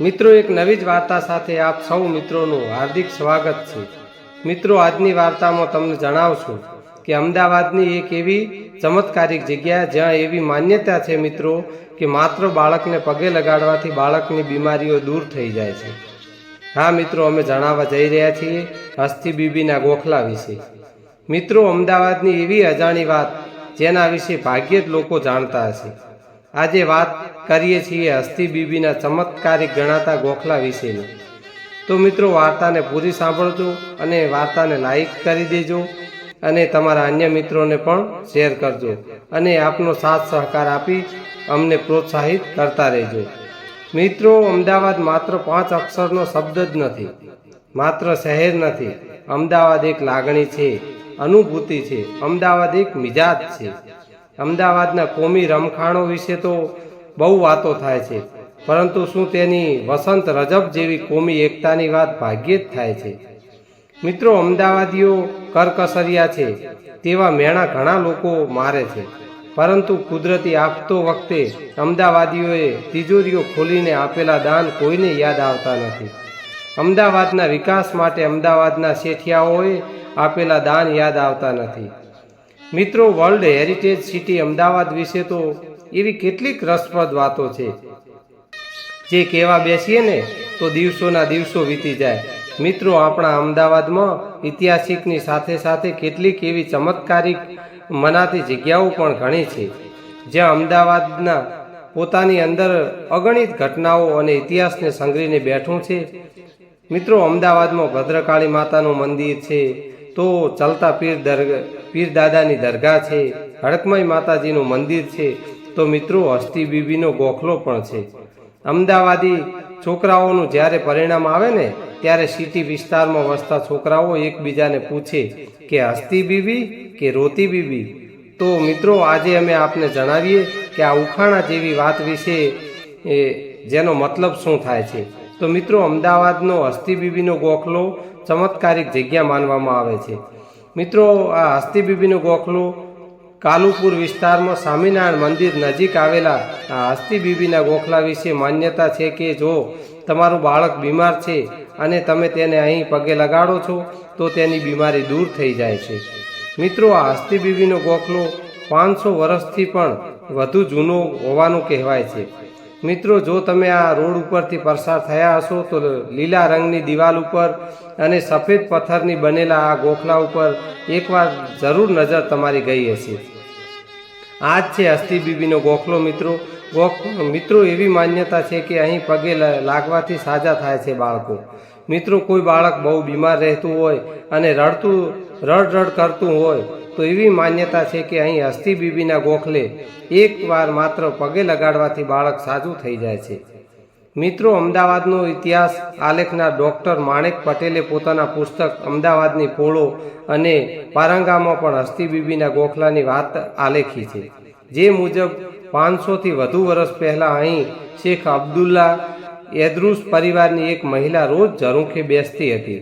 મિત્રો, એક નવી જ વાર્તા સાથે આપ સૌ મિત્રોનું હાર્દિક સ્વાગત છે. મિત્રો, આજની વાર્તામાં તમને જણાવશું કે અમદાવાદની એક એવી ચમત્કારિક જગ્યા જ્યાં એવી માન્યતા છે મિત્રો કે માત્ર બાળકને પગે લગાડવાથી બાળકની બીમારીઓ દૂર થઈ જાય છે. હા મિત્રો, અમે જણાવવા જઈ રહ્યા છીએ હસ્તી બીબીના ગોખલા વિશે. મિત્રો, અમદાવાદની એવી અજાણી વાત જેના વિશે ભાગ્યે જ લોકો જાણતા હશે. આજે વાત કરીએ છીએ હસ્તી બીબીના ચમત્કારિક ગણાતા ગોખલા વિશેની. તો મિત્રો, વાર્તાને પૂરી સાંભળજો અને વાર્તાને લાઈક કરી દેજો અને તમારા અન્ય મિત્રોને પણ શેર કરજો અને આપનો સાથ સહકાર આપી અમને પ્રોત્સાહિત કરતા રહેજો. મિત્રો, અમદાવાદ માત્ર પાંચ અક્ષરનો શબ્દ જ નથી, માત્ર શહેર નથી. અમદાવાદ એક લાગણી છે, અનુભૂતિ છે, અમદાવાદ એક મિજાજ છે. અમદાવાદના કોમી રમખાણો વિશે તો બહુ વાતો થાય છે. પરંતુ શું તેની વસંત રજબ જેવી કોમી એકતાની વાત ભાગ્યે જ થાય છે? મિત્રો, અમદાવાદીઓ કરકસરિયા છે, તેવા મેણા ઘણા લોકો મારે છે. પરંતુ કુદરતી આપતો વખતે અમદાવાદીઓએ તિજોરીઓ ખોલીને આપેલા દાન કોઈને યાદ આવતા નથી. અમદાવાદના વિકાસ માટે અમદાવાદના શેઠિયાઓએ આપેલા દાન યાદ આવતા નથી. મિત્રો, વર્લ્ડ હેરિટેજ સિટી અમદાવાદ વિશે તો એવી કેટલીક રસપ્રદ વાતો છે. જે કહેવા બેસીએ ને, તો દિવસોના દિવસો વીતી જાય. મિત્રો, આપણા અમદાવાદમાં ઐતિહાસિકની સાથે સાથે કેટલીક એવી ચમત્કારિક મનાતી જગ્યાઓ પણ ઘણી છે. જ્યાં અમદાવાદના પોતાની અંદર અગણિત ઘટનાઓ અને ઇતિહાસને સંગ્રહીને બેઠું છે. મિત્રો, અમદાવાદમાં ભદ્રકાળી માતાનું મંદિર છે. તો ચલતા પીર દરગાહ પીર દાદાની દરગાહ છે. હડકમય માતાજીનું મંદિર છે. તો મિત્રો હસ્તી બીબીનો ગોખલો પણ છે. અમદાવાદી છોકરાઓનું જ્યારે પરિણામ આવે ને, ત્યારે સિટી વિસ્તારમાં વસતા છોકરાઓ એકબીજાને પૂછે કે હસ્તી બીબી કે રોતી બીબી? તો મિત્રો, આજે અમે આપને જણાવીએ કે આ ઉખાણા જેવી વાત વિશે જેનો મતલબ શું થાય છે. તો મિત્રો, અમદાવાદનો હસ્તી બીબીનો ગોખલો ચમત્કારિક જગ્યા માનવામાં આવે છે. મિત્રો, આ હસ્તી બીબીનો ગોખલો કાલુપુર વિસ્તારમાં સ્વામિનારાયણ મંદિર નજીક આવેલા હસ્તી બીબીના ગોખલા વિશે માન્યતા છે કે જો તમારું બાળક બીમાર છે અને તમે તેને અહીં પગે લગાડો છો, તો તેની બીમારી દૂર થઈ જાય છે. મિત્રો, આ હસ્તી બીબીનો ગોખલો પાંચસો વર્ષથી પણ વધુ જૂનો હોવાનું કહેવાય છે. મિત્રો, જો તમે આ રોડ ઉપરથી પસાર થયા હશો, તો લીલા રંગની દિવાલ ઉપર અને સફેદ પથ્થરની બનેલા આ ગોખલા ઉપર એકવાર જરૂર નજર તમારી ગઈ હશે. આ જ છે હસ્તી બીબીનો ગોખલો, મિત્રો. મિત્રો, એવી માન્યતા છે કે અહીં પગે લાગવાથી સાજા થાય છે બાળકો. મિત્રો, કોઈ બાળક બહુ બીમાર રહેતું હોય અને રડતું રડ રડ કરતું હોય તો એવી માન્યતા છે કે અહીં હસ્તી બીબીના ગોખલે એકવાર માત્ર પગે લગાડવાથી બાળક સાજું થઈ જાય છે. મિત્રો, અમદાવાદનો ઇતિહાસ આલેખના ડૉક્ટર માણેક પટેલે પોતાના પુસ્તક અમદાવાદની પોળો અને પારંગામાં પણ હસ્તી બીબીના ગોખલાની વાત આલેખી છે. જે મુજબ, પાંચસોથી વધુ વર્ષ પહેલાં અહીં શેખ અબ્દુલ્લા એદરુસ પરિવારની એક મહિલા રોજ ઝરૂખે બેસતી હતી.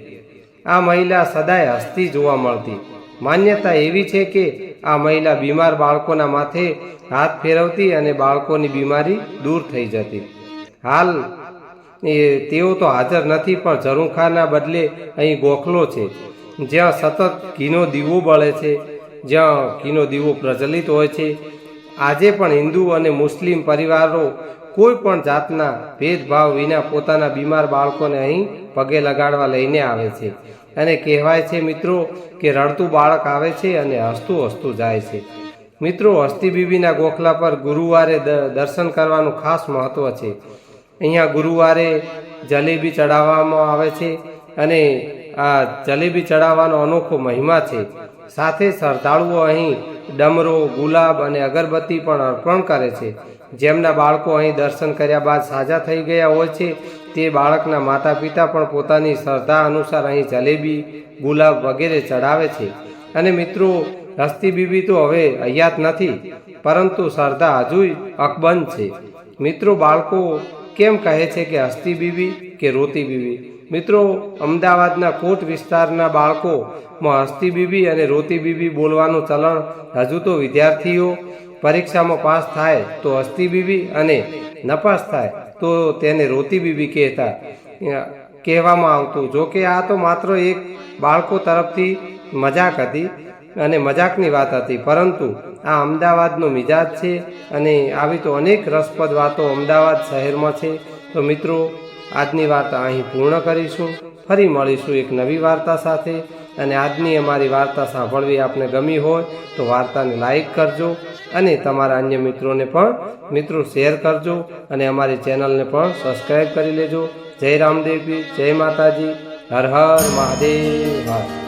આ મહિલા સદાય હસતી જોવા મળતી. માન્યતા એવી છે કે આ મહિલા બીમાર બાળકોના માથે હાથ ફેરવતી અને બાળકોની બીમારી દૂર થઈ જતી. હાલ એ તેઓ તો હાજર નથી, પણ ઝરૂખાના બદલે અહીં ગોખલો છે. જ્યાં સતત ઘીનો દીવો બળે છે, જ્યાં ઘીનો દીવો પ્રચલિત હોય છે. આજે પણ હિન્દુ અને મુસ્લિમ પરિવારો કોઈ પણ જાતના ભેદભાવ વિના પોતાના બીમાર બાળકોને અહીં પગે લગાડવા લઈને આવે છે. અને કહેવાય છે, મિત્રો, કે રડતું બાળક આવે છે અને હસતું હસતું જાય છે. મિત્રો, હસ્તી બીબીના ગોખલા પર ગુરુવારે દર્શન કરવાનું ખાસ મહત્વ છે. અહીંયા ગુરુવારે જલેબી ચડાવવામાં આવે છે અને આ જલેબી ચડાવવાનો અનોખો મહિમા છે. સાથે શ્રદ્ધાળુઓ અહીં ડમરો, ગુલાબ અને અગરબત્તી પણ અર્પણ કરે છે. જેમના બાળકો અહીં દર્શન કર્યા બાદ સાજા થઈ ગયા હોય છે તે બાળકના માતા પિતા પણ પોતાની શ્રદ્ધા અનુસાર અહીં જલેબી, ગુલાબ વગેરે ચડાવે છે. અને મિત્રો હસ્તી બીબી તો હવે હયાત નથી, પરંતુ શ્રદ્ધા હજુય અકબંધ છે. મિત્રો, બાળકો કેમ કહે છે કે હસ્તી બીબી કે રોતી બીબી? મિત્રો, અમદાવાદના કોટ વિસ્તારના બાળકોમાં હસ્તી બીબી અને રોતી બીબી બોલવાનું ચલણ હજુ તો વિદ્યાર્થીઓ પરીક્ષામાં પાસ થાય તો હસ્તી બીબી અને નપાસ થાય. તો તેને રોતી બીબી કહેતા. કહેવામાં આવતું, જો કે આ તો માત્ર એક બાળકો તરફથી મજાક હતી અને મજાકની વાત હતી, પરંતુ આ અમદાવાદનો મિજાજ છે અને આવી તો અનેક રસપ્રદ વાતો અમદાવાદ શહેરમાં છે. તો મિત્રો, આજની વાર્તા અહીં પૂર્ણ કરીશું. ફરી મળીશું એક નવી વાર્તા સાથે. અને આજની અમારી વાર્તા સાંભળવી આપને ગમી હોય તો વાર્તાને લાઈક કરજો અને તમારા અન્ય મિત્રોને પણ મિત્રો શેર કરજો અને અમારી ચેનલને પણ સબસ્ક્રાઈબ કરી લેજો. જય રામદેવજી, જય માતાજી, હર હર મહાદેવ, હર